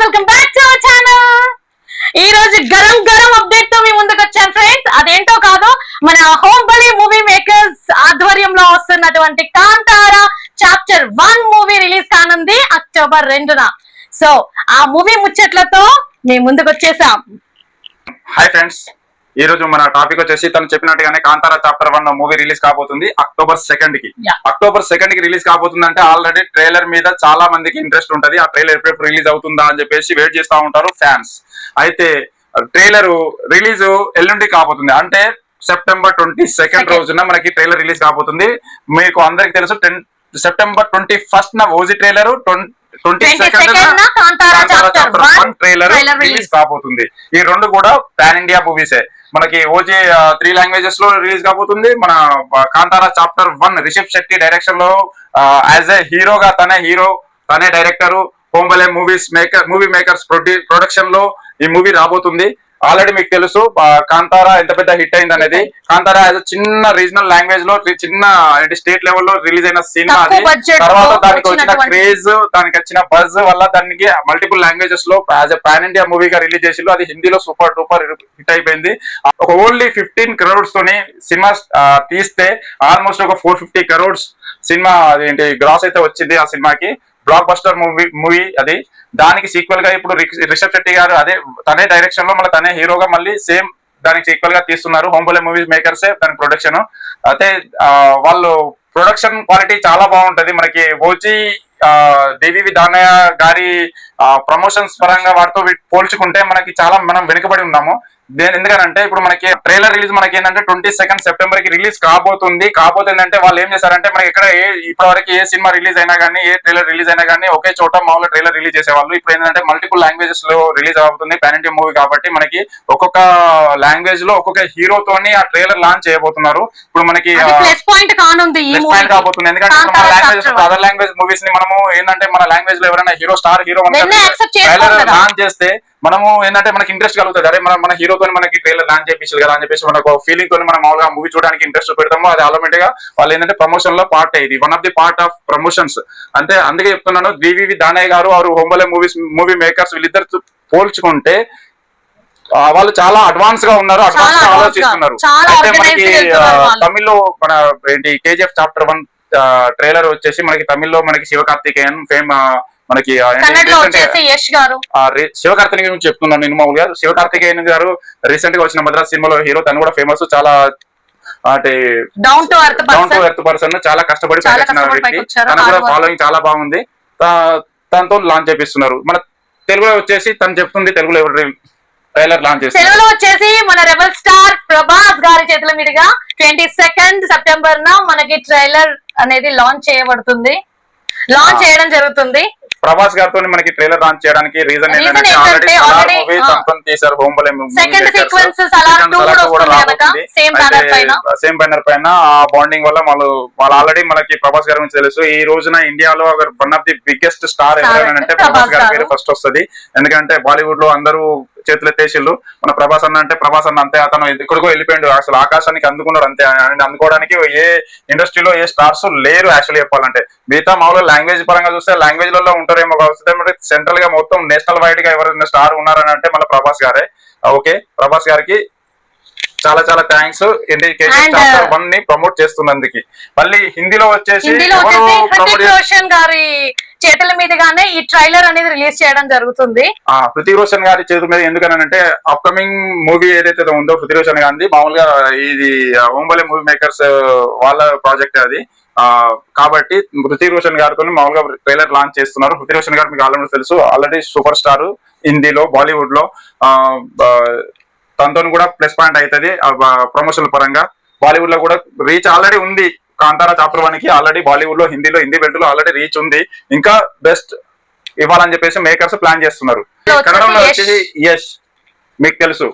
Guys welcome back to our channel ఈ రోజు గరం గరం అప్డేట్తో మీ ముందుకు వచ్చాను ఫ్రెండ్స్ అదేంటో కాదు మన హోమ్ బలి మూవీ మేకర్స్ ఆధ్వర్యంలో వస్తున్నటువంటి Kantara chapter one movie release కానుంది అక్టోబర్ రెండున. సో ఆ మూవీ ముచ్చట్లతో మేము ముందుకు వచ్చేసాం. హాయ్ ఫ్రెండ్స్ ఈ రోజు మన టాపిక్ వచ్చేసి తను చెప్పినట్టుగానే Kantara chapter one movie release కాబోతుంది అక్టోబర్ సెకండ్కి. అక్టోబర్ సెకండ్కి రిలీజ్ కాబోతుంది అంటే ఆల్రెడీ ట్రైలర్ మీద చాలా మందికి ఇంట్రెస్ట్ ఉంటది. ఆ ట్రైలర్ ఎప్పుడెప్పుడు రిలీజ్ అవుతుందా అని చెప్పేసి వెయిట్ చేస్తా ఉంటారు ఫ్యాన్స్ అయితే ట్రైలర్ రిలీజ్ ఎల్లుండి కాబోతుంది. అంటే సెప్టెంబర్ ట్వంటీ సెకండ్. రోజున మనకి ట్రైలర్ రిలీజ్ కాబోతుంది. మీకు అందరికి తెలుసు టెన్ సెప్టెంబర్ ట్వంటీ ఫస్ట్ నా OG trailer twenty 22nd second trailer release. కాబోతుంది. ఈ రెండు కూడా పాన్ ఇండియా మూవీసే మనకి ఓజీ త్రీ లాంగ్వేజెస్లో రిలీజ్ కాబోతుంది. మన కాంతారా చాప్టర్ వన్ రిషబ్ శెట్టి డైరెక్షన్లో యాజ్ ఏ హీరోగా తనే హీరో తనే director Hombale movies maker movie makers ప్రొడక్షన్లో ఈ మూవీ రాబోతుంది. ఆల్రెడీ మీకు తెలుసు కాంతారా ఎంత పెద్ద హిట్ అయింది అనేది. కాంతారా యాజ్ చిన్న రీజనల్ లాంగ్వేజ్లో చిన్న స్టేట్ లెవెల్లో రిలీజ్ అయిన సినిమా అది. తర్వాత దానికి వచ్చిన క్రేజ్ దానికి వచ్చిన బజ్ వల్ల దానికి మల్టిపుల్ లాంగ్వేజెస్లో యాజ్ ఎ పాన్ ఇండియా మూవీగా రిలీజ్ చేసి అది హిందీలో సూపర్ డూపర్ హిట్ అయిపోయింది. ఒక ఓన్లీ ఫిఫ్టీన్ క్రోడ్స్ తోని సినిమా తీస్తే ఆల్మోస్ట్ ఒక ఫోర్ ఫిఫ్టీ క్రోడ్స్ సినిమా అదేంటి గ్రాస్ అయితే వచ్చింది ఆ సినిమాకి. బ్లాక్ బస్టర్ మూవీ మూవీ అది. దానికి సీక్వెల్గా ఇప్పుడు రిషబ్ శెట్టి గారు అదే తనే డైరెక్షన్లో మళ్ళీ తనే హీరోగా మళ్ళీ సేమ్ దానికి సీక్వెల్గా తీస్తున్నారు. హోంబోలే మూవీస్ మేకర్స్ దాని ప్రొడక్షన్ అయితే వాళ్ళు ప్రొడక్షన్ క్వాలిటీ చాలా బాగుంటది. మనకి ఓజీ దేవి దానయ్య గారి ప్రమోషన్స్ పరంగా వాటితో పోల్చుకుంటే మనకి చాలా మనం వెనుకబడి ఉన్నాము. ఎందుకంటే ఇప్పుడు మనకి ట్రైలర్ రిలీజ్ మనకి ఏంటంటే ట్వంటీ సెకండ్ సెప్టెంబర్కి రిలీజ్ కాబోతుంది కాబోతుంది అంటే వాళ్ళు ఏం చేశారంటే మనకి ఎక్కడ ఏ ఇప్పటివరకు ఏ సినిమా రిలీజ్ అయినా కానీ ఏ ట్రైలర్ రిలీజ్ అయినా కానీ ఒకే చోట మామూలుగా ట్రైలర్ రిలీజ్ చేసేవాళ్ళు ఇప్పుడు ఏంటంటే మల్టిపుల్ లాంగ్వేజెస్లో రిలీజ్ అవుతుంది పాన్ ఇండియా మూవీ కాబట్టి మనకి ఒక్కొక్క లాంగ్వేజ్లో ఒక్కొక్క హీరోతోని ఆ ట్రైలర్ లాంచ్ చేయబోతున్నారు ఇప్పుడు మనకి ప్లస్ పాయింట్ కాబోతుంది ఎందుకంటే మన లాంగ్వేజ్. అదర్ లాంగ్వేజ్ మూవీస్ని మనము ఏంటంటే మన లాంగ్వేజ్లో ఎవరైనా hero star hero trailer. Launch చేస్తే మనము ఏంటంటే మనకి ఇంట్రెస్ట్ కలుగుతుంది. అరే మన మన హీరోతో మనకి ట్రైలర్ లాంచ్ చేయించాలి కదా అని చెప్పేసి మనకు ఫీలింగ్ తోని మనం మామూలుగా మూవీ చూడడానికి ఇంట్రెస్ట్ పెడతాము అది ఆటోమేటిక్గా వాళ్ళు ఏంటంటే ప్రమోషన్లో పార్ట్ ఇది one of the part of promotions అంటే అందుకే చెప్తున్నాను డివివి దానయ్య గారు వారు హోంబలే మూవీస్ మూవీ మేకర్స్ వీళ్ళిద్దరు పోల్చుకుంటే వాళ్ళు చాలా అడ్వాన్స్గా ఉన్నారు అడ్వాన్స్గా ఆలోచిస్తున్నారు. అయితే మనకి. తమిళ్ళో మన ఏంటి కేజీఎఫ్ చాప్టర్ వన్ ట్రైలర్ వచ్చేసి మనకి తమిళ్ళో మనకి శివకార్తికేయన్ ఫేమ్ మనకి శివకార్తికేయన్ గురించి చెప్తున్నాను నేను మామూలుగా. శివకార్తికేయన్ గారు రీసెంట్గా వచ్చిన మద్రాస్ సినిమాలో హీరో తను కూడా ఫేమస్ చాలా అంటే డౌన్ టు ఎర్త్ పర్సన్ చాలా కష్టపడి వ్యక్తి. తన కూడా. ఫాలోయింగ్ చాలా బాగుంది. తనతో లాంచ్ చేపిస్తున్నారు. మన తెలుగులో వచ్చేసి తను చెప్తుంది తెలుగులో ఎవరు ట్రైలర్ లాంచ్ తెలుగులో వచ్చేసి మన రెబల్ స్టార్ ప్రభాస్ గారి చేతుల మీదుగా ట్వంటీ సెకండ్ సెప్టెంబర్ న మనకి ట్రైలర్ అనేది లాంచ్ చేయబడుతుంది. లాంచ్. చేయడం జరుగుతుంది. ప్రభాస్ గారితో మనకి ట్రైలర్ లాంచ్ చేయడానికి రీజన్ ఏంటంటే ఆల్రెడీ మూవీ. సంతం హోంబలే కూడా వస్తుంది same banner పైన. సేమ్ బ్యానర్ పైన ఆ బాండింగ్ వల్ల వాళ్ళు వాళ్ళు ఆల్రెడీ మనకి ప్రభాస్ గారి గురించి తెలుసు ఈ రోజున ఇండియాలో one of the biggest star ఎవరైనా అంటే ప్రభాస్ గారు. పేరు ఫస్ట్ వస్తది ఎందుకంటే బాలీవుడ్లో అందరూ చేతులు ఎత్తేసిళ్ళు మన ప్రభాస్ అన్న అంటే ప్రభాస్ అన్న అంతే అతను ఎక్కడికో వెళ్ళిపోయాడు. అసలు ఆకాశానికి అందుకున్నాడు అంతే. ఆయన అందుకోవడానికి ఏ ఇండస్ట్రీలో ఏ స్టార్స్ లేరు యాక్చువల్లీ చెప్పాలంటే. మిగతా మామూలుగా లాంగ్వేజ్ పరంగా చూస్తే లాంగ్వేజ్లలో ఉంటారేమో కావచ్చు సెంట్రల్గా మొత్తం నేషనల్ వైడ్గా ఎవరైనా స్టార్ ఉన్నారని అంటే మన ప్రభాస్ గారే. ఓకే. ప్రభాస్ గారికి చాలా చాలా థ్యాంక్స్. And, uh, వన్ని ప్రమోట్ చేస్తున్నందుకు. మళ్ళీ హిందీలో వచ్చేసి రోషన్ గారి చేతుల మీదుగానే ఈ ట్రైలర్ అనేది రిలీజ్ చేయడం జరుగుతుంది. ఆ రోషన్ గారి చేతి మీద ఎందుకనంటే అప్కమింగ్ మూవీ ఏదైతే ఉందో హృతిక్ రోషన్ గారిది మామూలుగా ఇది ఓంబలే మూవీ మేకర్స్ వాళ్ళ ప్రాజెక్ట్ అది. కాబట్టి హృతిక్ రోషన్ గారితో మామూలుగా ట్రైలర్ లాంచ్ చేస్తున్నారు. హృతిక్ రోషన్ గారు మీకు ఆల్రెడీ తెలుసు ఆల్రెడీ సూపర్ స్టార్ హిందీలో బాలీవుడ్లో తనతో కూడా ప్లస్ పాయింట్ అవుతుంది ప్రమోషన్ పరంగా. బాలీవుడ్లో కూడా రీచ్ ఆల్రెడీ ఉంది. కాంతారా చాప్టర్ వన్కి ఆల్రెడీ బాలీవుడ్లో హిందీలో హిందీ బెల్ట్లో ఆల్రెడీ రీచ్ ఉంది. ఇంకా బెస్ట్ ఇవ్వాలని చెప్పేసి మేకర్స్ ప్లాన్ చేస్తున్నారు. కన్నడంలో. వచ్చేసి యష్ మీకు తెలుసు.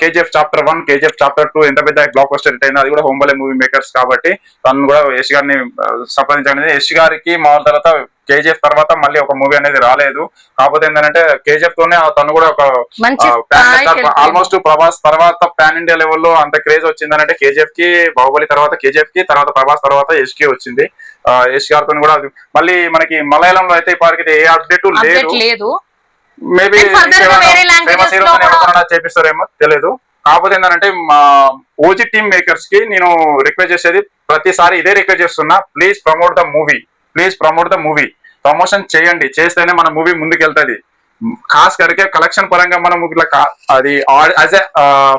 KGF chapter one KGF chapter two ఎంత పెద్ద బ్లాక్ బస్టర్ హిట్ అయిందో అది కూడా హోంబలే మూవీ మేకర్స్ కాబట్టి తను కూడా యష్ గారిని సంప్రదించడం. యష్ గారికి మామూలు తర్వాత కేజీఎఫ్ తర్వాత మళ్ళీ ఒక మూవీ అనేది రాలేదు. కాకపోతే ఏంటంటే కేజీఎఫ్ తోనే తను కూడా ఒక. ఆల్మోస్ట్ ప్రభాస్ తర్వాత పాన్ ఇండియా లెవెల్లో అంత క్రేజ్ వచ్చిందంటే కేజీఎఫ్కి బాహుబలి తర్వాత కేజీఎఫ్కి తర్వాత ప్రభాస్ తర్వాత యష్కి వచ్చింది. యష్ గారితో కూడా మళ్ళీ మనకి మలయాళంలో అయితే ఇప్పటికి ఏ అప్డేట్ లేదు. మేబీ చేపిస్తారేమో తెలియదు కాకపోతే ఏంటంటే మా ఓజీ టీమ్ మేకర్స్కి నేను రిక్వెస్ట్ చేసేది ప్రతిసారి ఇదే రిక్వెస్ట్ చేస్తున్నా please promote the movie please promote the movie promotion చేయండి చేస్తేనే మన మూవీ ముందుకు వెళ్తుంది ఖాస్ కరికే కలెక్షన్ పరంగా మనం ఇట్లా అది యాజ్ ఎ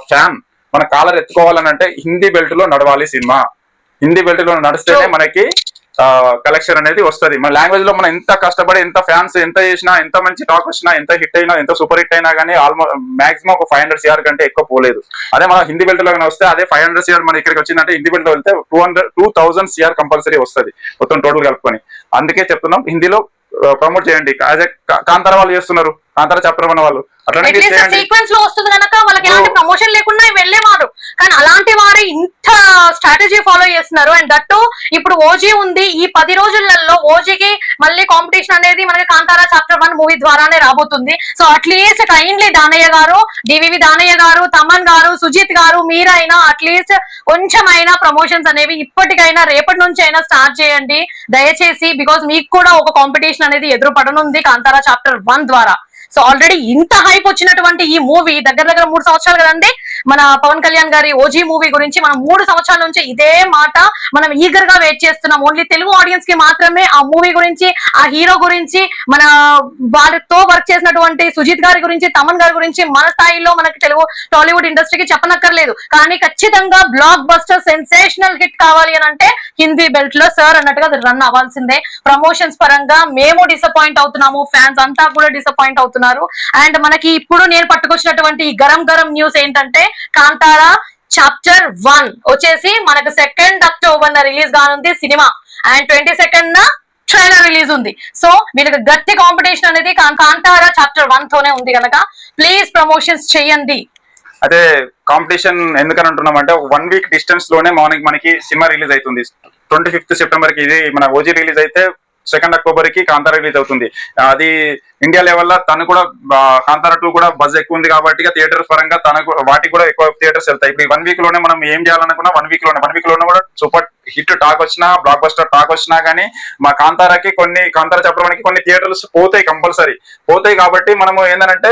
ఫ్యాన్ మన కాలర్ ఎత్తుకోవాలని అంటే హిందీ బెల్ట్లో నడవాలి సినిమా. హిందీ బెల్ట్లో నడిస్తేనే. మనకి కలెక్షన్ అనేది వస్తది. మన లాంగ్వేజ్లో మనం ఎంత కష్టపడి ఎంత ఫ్యాన్స్ ఎంత చేసినా ఎంత మంచి టాక్ వచ్చినా ఎంత హిట్ అయినా ఎంత సూపర్ హిట్ అయినా కానీ ఆల్మోస్ట్ మాక్సిమం ఒక ఫైవ్ హండ్రెడ్ సిఆర్ కంటే ఎక్కువ పోలేదు. అదే మన హిందీ బెల్ట్లో వస్తే అదే ఫైవ్ హండ్రెడ్ సిఆర్ మన ఇక్కడికి వచ్చిందంటే హిందీ బెల్ట్లో వెళ్తే two hundred two thousand CR compulsory వస్తుంది మొత్తం టోటల్ కలుపుకొని. అందుకే చెప్తున్నాం హిందీలో ప్రమోట్ చేయండి. యాజ్ కాంతార వాళ్ళు చేస్తున్నారు. కాంతార చాప్టర్ వన్ వాళ్ళు సీక్వెన్స్లో వస్తుంది కనుక వాళ్ళకి ఎలాంటి. ప్రమోషన్ లేకుండా వెళ్ళేవారు. కానీ అలాంటి వారు ఇంత స్ట్రాటజీ ఫాలో చేస్తున్నారు. అండ్ దట్టు ఇప్పుడు ఓజీ ఉంది. ఈ పది రోజులలో ఓజీకి మళ్ళీ కాంపిటీషన్ అనేది మనకి కాంతారా చాప్టర్ వన్ మూవీ ద్వారానే రాబోతుంది. సో అట్లీస్ట్ కైండ్లీ దానయ్య గారు డివివి దానయ్య గారు తమన్ గారు సుజిత్ గారు మీరైనా అట్లీస్ట్ కొంచెమైనా ప్రమోషన్స్ అనేవి ఇప్పటికైనా రేపటి నుంచి అయినా స్టార్ట్ చేయండి. దయచేసి బికాస్ మీకు కూడా ఒక కాంపిటీషన్ అనేది ఎదురు పడనుంది కాంతారా చాప్టర్ వన్ ద్వారా. సో ఆల్రెడీ ఇంత హైప్ వచ్చినటువంటి ఈ మూవీ దగ్గర దగ్గర మూడు సంవత్సరాలు కదండి. మన పవన్ కళ్యాణ్ గారి ఓజీ మూవీ గురించి మనం మూడు సంవత్సరాల నుంచి ఇదే మాట మనం ఈగర్గా వెయిట్ చేస్తున్నాం. ఓన్లీ తెలుగు ఆడియన్స్కి మాత్రమే ఆ మూవీ గురించి ఆ హీరో గురించి మన వారితో వర్క్ చేసినటువంటి సుజిత్ గారి గురించి తమన్ గారి గురించి మన స్థాయిలో మనకి తెలుగు టాలీవుడ్ ఇండస్ట్రీకి చెప్పనక్కర్లేదు. కానీ ఖచ్చితంగా బ్లాక్ బస్టర్ సెన్సేషనల్ హిట్ కావాలి అని అంటే హిందీ బెల్ట్లో సార్ అన్నట్టుగా అది రన్ అవ్వాల్సిందే. ప్రమోషన్స్ పరంగా మేము డిసప్పాయింట్ అవుతున్నాము. ఫ్యాన్స్ అంతా కూడా డిసప్పాయింట్ అవుతున్నారు. అండ్ మనకి ఇప్పుడు నేను పట్టుకొచ్చినటువంటి గరం గరం న్యూస్ ఏంటంటే కాంతారా చాప్టర్ వన్ వచ్చేసి మనకు సెకండ్ అక్టోబర్ రిలీజ్ కానుంది సినిమా. అండ్ ట్వంటీ సెకండ్ న ట్రైలర్ రిలీజ్ ఉంది. సో వీళ్ళకి గట్టి కాంపిటీషన్ అనేది కాం- కాంతారా చాప్టర్ వన్ తోనే ఉంది కనుక ప్లీజ్ ప్రమోషన్స్ చేయండి. అదే కాంపిటీషన్ ఎందుకని అంటున్నాం అంటే వన్ వీక్ డిస్టెన్స్లోనే మార్నింగ్ మనకి సినిమా రిలీజ్ అవుతుంది. ట్వంటీ ఫిఫ్త్ సెప్టెంబర్కి ఇది మన ఓజీ రిలీజ్ అయితే సెకండ్ అక్టోబర్కి కాంతార రిలీజ్ అవుతుంది. అది ఇండియా లెవెల్లో తను కూడా కాంతార టూ కూడా బజ్ ఎక్కువ ఉంది కాబట్టి థియేటర్స్ పరంగా తనకు వాటికి కూడా ఎక్కువ థియేటర్స్ వెళ్తాయి. ఇప్పుడు వన్ వీక్లోనే మనం ఏం చేయాలనుకున్నా వన్ వీక్లోనే వన్ వీక్లోనే కూడా సూపర్ హిట్ టాక్ వచ్చినా బ్లాక్ బస్టర్ టాక్ వచ్చినా కానీ మా కాంతారాకి కొన్ని కాంతార చెప్పడానికి కొన్ని థియేటర్స్ పోతాయి కంపల్సరీ పోతాయి కాబట్టి మనము ఏంటంటే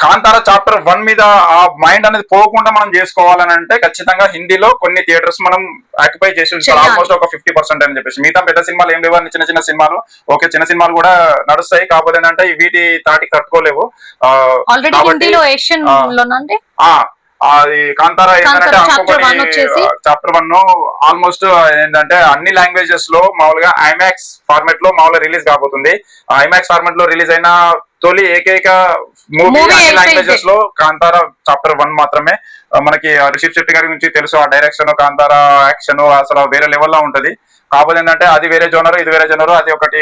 కాంతార చాప్టర్ వన్ మీద ఆ మైండ్ అనేది పోకుండా మనం చేసుకోవాలని అంటే ఖచ్చితంగా హిందీలో కొన్ని థియేటర్స్ మనం ఆక్యుపై చేసి. ఆల్మోస్ట్ ఒక ఫిఫ్టీ పర్సెంట్ అని చెప్పేసి. మిగతా పెద్ద సినిమాలు ఏం లేవు అన్ని చిన్న చిన్న సినిమాలు. ఓకే చిన్న సినిమాలు కూడా నడుస్తాయి. కాకపోతే ఏంటంటే వీటి తట్టుకోలేవు. లోనండి ఆ అది కాంతారా ఏంటంటే? చాప్టర్ వన్ ఆల్మోస్ట్ ఏంటంటే అన్ని లాంగ్వేజెస్లో మామూలుగా ఐమాక్స్ ఫార్మాట్లో మామూలుగా రిలీజ్ కాబోతుంది. ఐమాక్స్ ఫార్మాట్లో రిలీజ్ అయిన తొలి ఏకైక మూవీ అన్ని లాంగ్వేజెస్లో కాంతారా చాప్టర్ వన్ మాత్రమే. మనకి ఆ రిషబ్ శెట్టి గారి గురించి తెలుసు ఆ డైరెక్షన్ కాంతారా యాక్షన్ అసలు వేరే లెవెల్లో ఉంటది. కాకపోతే ఏంటంటే అది వేరే జోనరు ఇది వేరే జోనరు అది ఒకటి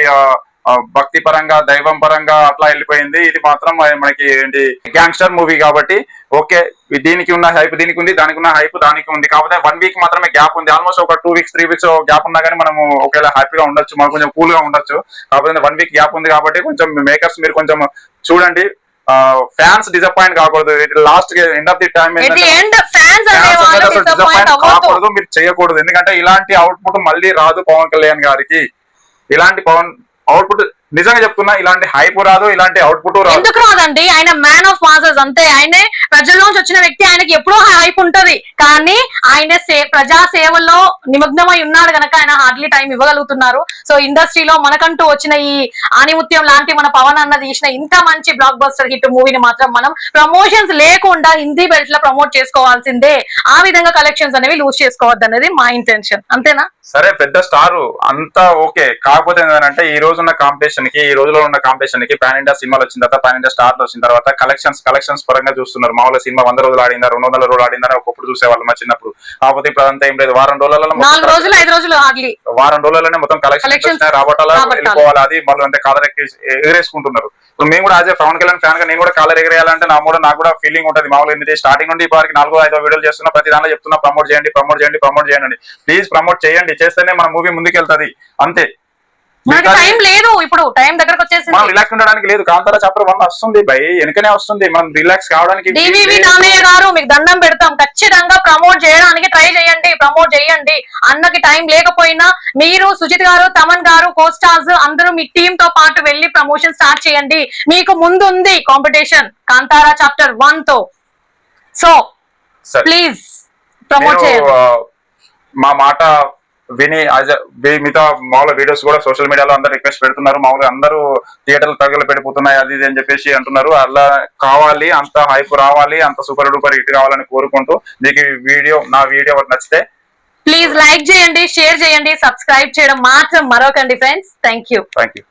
భక్తి పరంగా దైవం పరంగా అట్లా వెళ్ళిపోయింది. ఇది మాత్రం మనకి ఏంటి గ్యాంగ్స్టర్ మూవీ కాబట్టి ఓకే దీనికి ఉన్న హైప్ దీనికి ఉంది దానికి ఉన్న హైప్ దానికి ఉంది. కాకపోతే వన్ వీక్ మాత్రమే గ్యాప్ ఉంది. ఆల్మోస్ట్ ఒక two weeks three weeks gap ఉన్నా కానీ మనము ఒకవేళ హ్యాపీగా ఉండొచ్చు మనం కొంచెం కూల్గా ఉండొచ్చు. కాకపోతే వన్ వీక్ గ్యాప్ ఉంది కాబట్టి కొంచెం మేకర్స్ మీరు కొంచెం చూడండి. ఫ్యాన్స్ డిసప్పాయింట్ కాకూడదు. Last end of the time disappoint కాకూడదు మీరు చేయకూడదు. ఎందుకంటే ఇలాంటి అవుట్పుట్ మళ్ళీ రాదు పవన్ కళ్యాణ్ గారికి. ఇలాంటి పవన్ అవుట్పుట్ నిజంగా చెప్తున్నా ఇలాంటి హైప్ రాదు ఇలాంటి అవుట్పుట్ రాదు. ఎందుకు రాదండి? ఆయన మ్యాన్ ఆఫ్ మాసెస్ అంతే. ఆయనే ప్రజల్లోంచి వచ్చిన వ్యక్తి ఆయనకి ఎప్పుడూ హైప్ ఉంటది. కానీ ఆయన ప్రజా సేవల్లో నిమగ్నమై ఉన్నాడు గనక ఆయన హార్డ్లీ టైం ఇవ్వగలుగుతున్నారు. సో ఇండస్ట్రీలో మనకంటూ వచ్చిన ఈ ఆనిముత్యం లాంటి మన పవన్ అన్న తీసిన ఇంత మంచి బ్లాక్ బస్టర్ హిట్ మూవీని మాత్రం మనం ప్రమోషన్స్ లేకుండా హిందీ బెల్ట్లో ప్రమోట్ చేసుకోవాల్సిందే. ఆ విధంగా కలెక్షన్స్ అనేవి లూజ్ చేసుకోవద్దు అనేది మా ఇంటెన్షన్ అంతేనా? సరే పెద్ద స్టార్. అంతా ఓకే. కాకపోతే ఏంటంటే ఈ రోజు ఉన్న కాంపిటీషన్కి ఈ రోజులో ఉన్న కాంపిటీషన్కి పాన్ ఇండియా సినిమాలు వచ్చిన తర్వాత పాన్ ఇండియా స్టార్ వచ్చిన తర్వాత కలెక్షన్స్ కలెక్షన్స్ పరంగా చూస్తున్నారు. మామూలు సినిమా వంద రోజులు ఆడిందా రెండు వందల రోజులు ఆడిందని ఒకప్పుడు చూసేవాళ్ళు మా చిన్నప్పుడు. కాకపోతే ఇప్పుడు అదంతా ఏం లేదు. వారం రోజులలో వారం రోజులలోనే మొత్తం కలెక్షన్ రాబట్టాలా రాబట్టాలి. వెళ్ళిపోవాలి. అది మళ్ళీ అంటే కాలర్ ఎక్కి ఎగరేసుకుంటున్నారు. ఇప్పుడు మేము కూడా అదే పవన్ కళ్యాణ్ ఫ్యాన్గా నేను కూడా కాలర్ ఎగరేయాలంటే నా కూడా నాకు కూడా ఫీలింగ్ ఉంటుంది. మామూలుగా ఏంటంటే స్టార్టింగ్ నుండి ఇప్పటికి నాలుగో ఐదో వీడియోలు చేస్తున్నా ప్రతి దాంట్లో చెప్తున్నా ప్రమోట్ చేయండి ప్రమోట్ చేయండి ప్రమోట్ చేయండి ప్లీజ్ ప్రమోట్ చేయండి. చేస్తేనే మన మూవీ ముందుకెళ్తది. అంతే. మిగతాది- టైం లేదు. ఇప్పుడు టైం దగ్గరకు వచ్చేసింది. మనం రిలాక్స్ ఉండడానికి లేదు. కాంతారా చాప్టర్ వన్ వస్తుంది భయ్. వెనకనే వస్తుంది. మనం రిలాక్స్ కావడానికి డివివి దానయ్య గారు మీకు దండం పెడతాం. ఖచ్చితంగా ప్రమోట్ చేయడానికి ట్రై చేయండి. ప్రమోట్ చేయండి. అన్నకి టైం లేకపోయినా మీరు సుజిత్ గారు తమన్ గారు కోస్టార్స్ అందరూ మీ టీమ్తో పాటు వెళ్ళి ప్రమోషన్ స్టార్ట్ చేయండి. మీకు ముందు ఉంది కాంపిటీషన్ కాంతారా చాప్టర్ వన్తో. సో. ప్లీజ్ ప్రమోట్ చేయండి. మా మాట విని వి- మిగతా మామూలు వీడియోస్ కూడా సోషల్ మీడియాలో అందరు రిక్వెస్ట్ పెడుతున్నారు. మామూలుగా అందరూ థియేటర్లు తగలు పెడిపోతున్నాయి అది ఇది అని చెప్పేసి అంటున్నారు. అలా కావాలి అంత హైప్ రావాలి అంత సూపర్ డూపర్ హిట్ కావాలని కోరుకుంటూ మీకు వీడియో నా వీడియో నచ్చితే ప్లీజ్ లైక్ చేయండి షేర్ చేయండి సబ్స్క్రైబ్ చేయడం మాత్రం మరొకండి friends thank you thank you